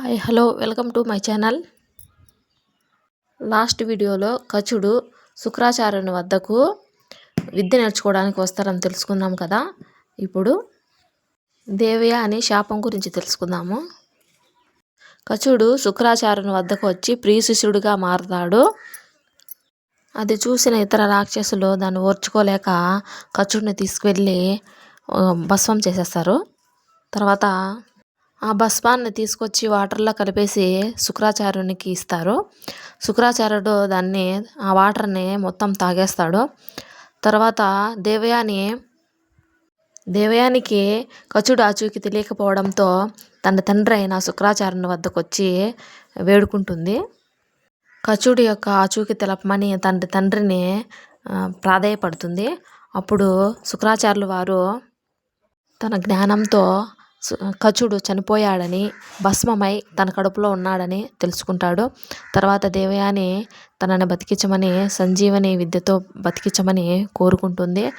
Hi hello welcome to my channel. Last వీడియోలో కచుడు శుక్రాచార్యుని వద్దకు విద్య నేర్చుకోవడానికి వస్తారని తెలుసుకున్నాం కదా. ఇప్పుడు దేవయ్య అనే శాపం గురించి తెలుసుకుందాము. కచుడు శుక్రాచార్యుని వద్దకు వచ్చి ప్రియశిష్యుడిగా మారతాడు. అది చూసిన ఇతర రాక్షసులు దాన్ని ఓర్చుకోలేక కచుడిని తీసుకువెళ్ళి భస్వం చేసేస్తారు. తర్వాత ఆ భస్మాన్ని తీసుకొచ్చి వాటర్లో కలిపేసి శుక్రాచార్యునికి ఇస్తారు. శుక్రాచార్యుడు దాన్ని ఆ వాటర్ని మొత్తం తాగేస్తాడు. తర్వాత దేవయాని దేవయానికి కచుడు ఆచూకి తెలియకపోవడంతో తన తండ్రి అయిన శుక్రాచార్యుని వద్దకు వచ్చి వేడుకుంటుంది. కచుడి యొక్క ఆచూకి తెలపమని తండ్రి తండ్రిని ప్రాధాయపడుతుంది. అప్పుడు శుక్రాచార్యులు వారు తన జ్ఞానంతో కచుడు చనిపోయాడని భస్మమై తన కడుపులో ఉన్నాడని తెలుసుకుంటాడు. తర్వాత దేవయాని తనని బతికించమని సంజీవని విద్యతో బతికించమని కోరుకుంటుంది.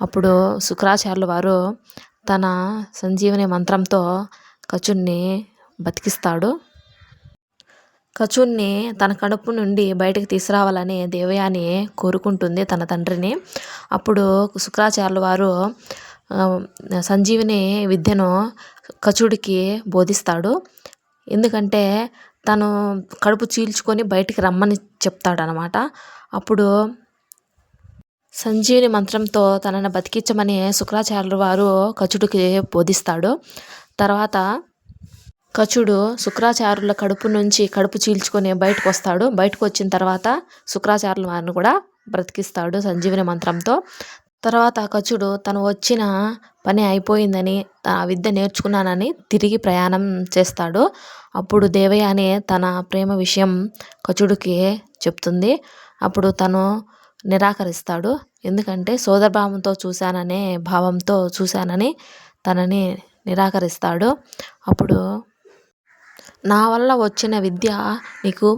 అప్పుడు శుక్రాచార్యుల వారు తన సంజీవని మంత్రంతో కచుడిని బతికిస్తాడు. కచుడిని తన కడుపు నుండి బయటకు తీసుకురావాలని దేవయాని కోరుకుంటుంది తన తండ్రిని. అప్పుడు శుక్రాచార్యుల వారు సంజీవిని విద్యను కచుడికి బోధిస్తాడు. ఎందుకంటే తను కడుపు చీల్చుకొని బయటికి రమ్మని చెప్తాడనమాట. అప్పుడు సంజీవిని మంత్రంతో తనని బతికించమని శుక్రాచార్యుల వారు కచుడికి బోధిస్తాడు. తర్వాత కచుడు శుక్రాచార్యుల కడుపు నుంచి కడుపు చీల్చుకొని బయటకు వస్తాడు బయటకు వచ్చిన తర్వాత శుక్రాచార్యుల వారిని కూడా బ్రతికిస్తాడు సంజీవిని మంత్రంతో. తర్వాత కచుడు తను వచ్చిన పని అయిపోయిందని ఆ విద్య నేర్చుకున్నానని తిరిగి ప్రయాణం చేస్తాడు. అప్పుడు దేవయాని తన ప్రేమ విషయం కచుడికి చెప్తుంది. అప్పుడు తను నిరాకరిస్తాడు. ఎందుకంటే సోదరభావంతో చూశాననే భావంతో చూశానని తనని నిరాకరిస్తాడు. అప్పుడు నా వల్ల వచ్చిన విద్య నీకు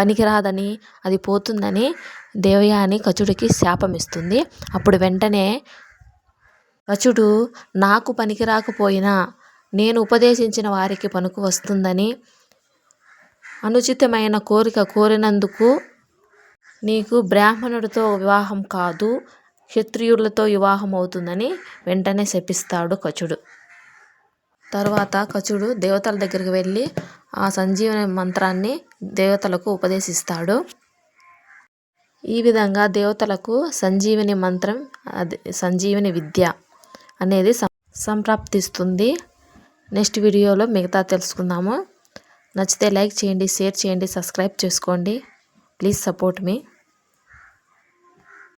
పనికిరాదని అది పోతుందని దేవయాని కచుడికి శాపం ఇస్తుంది అప్పుడు వెంటనే కచుడు నాకు పనికి రాకపోయినా నేను ఉపదేశించిన వారికి పనికి వస్తుందని అనుచితమైన కోరిక కోరినందుకు నీకు బ్రాహ్మణుడితో వివాహం కాదు క్షత్రియులతో వివాహం అవుతుందని వెంటనే శపిస్తాడు కచుడు. తర్వాత కచుడు దేవతల దగ్గరికి వెళ్ళి ఆ సంజీవని మంత్రాన్ని దేవతలకు ఉపదేశిస్తాడు. ఈ విధంగా దేవతలకు సంజీవని మంత్రం అది సంజీవని విద్య అనేది సంప్రాప్తిస్తుంది. నెక్స్ట్ వీడియోలో మిగతా తెలుసుకుందాము. నచ్చితే లైక్ చేయండి షేర్ చేయండి సబ్స్క్రైబ్ చేసుకోండి. Please support me.